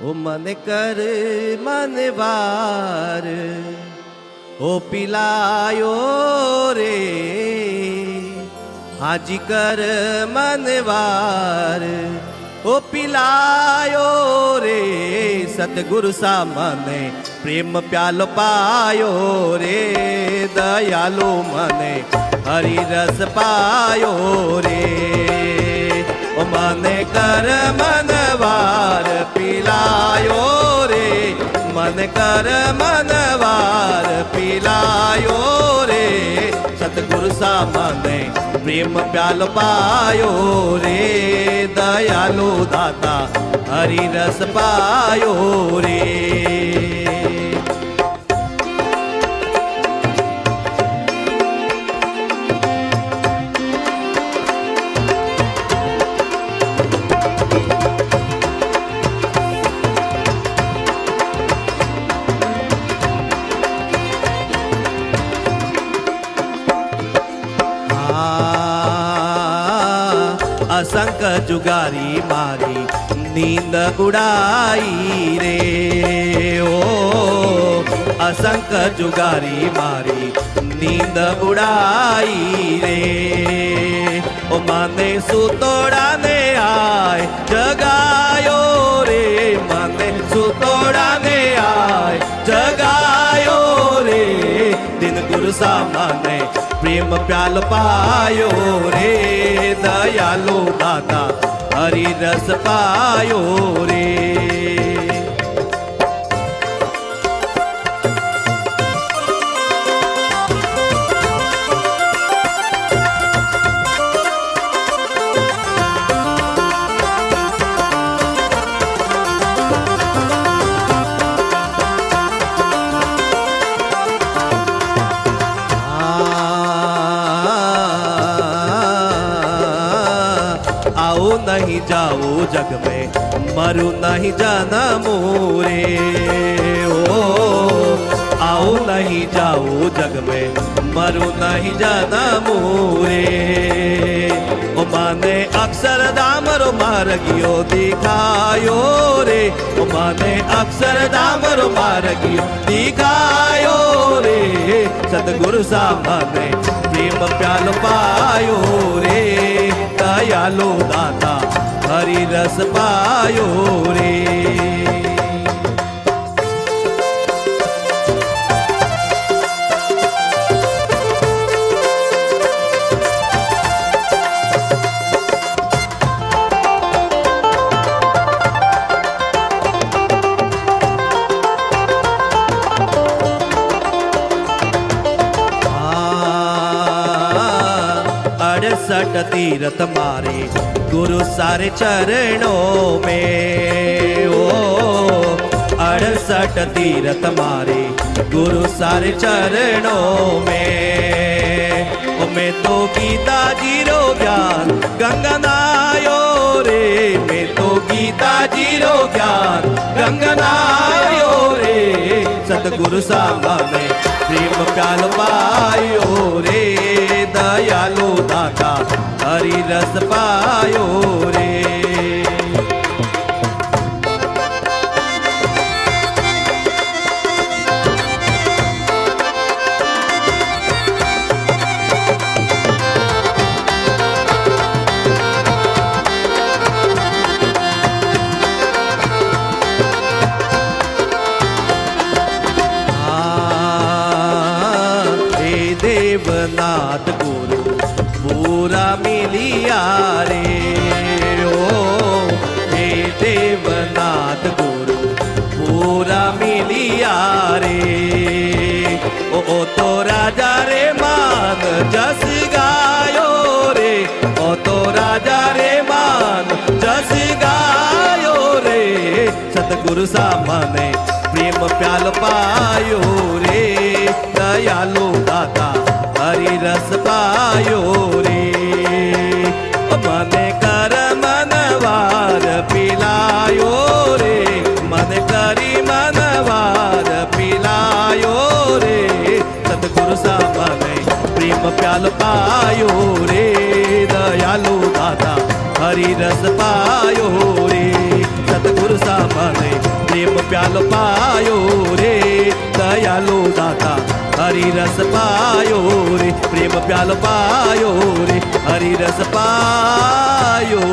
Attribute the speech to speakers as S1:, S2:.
S1: ઓ મને કર, મને વાર. ઓ પિલાયો રે, હાજી કર, મને વાર. ઓ પિલાયો રે, સદગુરુ સા મને પ્રેમ પ્યાલો પાયો રે, દયાલુ મને હરિરસ પાયો રે. મને કર મનવાર પીલાયો રે. મન કર મનવાર પીલાયો રે. સતગુરુ સામને પ્રેમ પ્યાલ પાયો રે. દયાલો દાતા હરિરસ પાયો રે. અસંક જુગારી મારી નીંદ ઉડાઈ રે ઓ અસંખ જુગારી મારી નીંદ ઉડાઈ રે ઓ મને સુતોડાને આય જગાયો રે મને સુતોડાને આય જગાયો રે દિન ગુરુ સામાને પ્રેમ પ્યાલ પાયો રે દયાલો દાતા હરિરસ પાયો રે. आओ नहीं जाओ जग में, मरु नहीं जाना मोरे। ओ, आओ नहीं जाओ जग में, मरु नहीं जाना मोरे। ओ, माने अक्षर दामरो मार्गियो, दिखायो रे। ओ, माने अक्षर दामरो मार्गियो, दिखायो रे। सतगुरु सामने प्रेम प्याल पायो रे। દયાલો દાતા હરિરસ પાયો રે. अड़सठ तीरथ मारे, गुरु सारे चरणों में। ओ, अड़सठ तीरथ मारे, गुरु सारे चरणों में। मैं तो गीता ज़ीरो ज्ञान गंगनायो रे। मैं तो गीता ज़ीरो ज्ञान गंगनायो रे। सतगुरु सामा में प्रेम प्याल पायो रे दाता મારી રસ પાયો રે. દેવનાથ ગો પૂરા મિલિયા રે ઓ હે દેવનાથ ગુરુ પૂરા મિલિયા રે ઓ ઓ તો રાજા રે માન જસ ગાયો રે ઓ તો રાજા રે માન જસ ગાયો રે સતગુરુ સામને પ્રેમ પ્યાલ પાયો રે દયાલુ દાતા હરિરસ પાયો રે મને પાયો રે દયાલુ દાતા હરિરસ પાયો રે સતગુરુ સામને પ્રેમ પ્યાલો પાયો રે દયાલો દાતા હરિરસ પાયો રે પ્રેમ પ્યાલો પાયો રે હરિરસ પાયો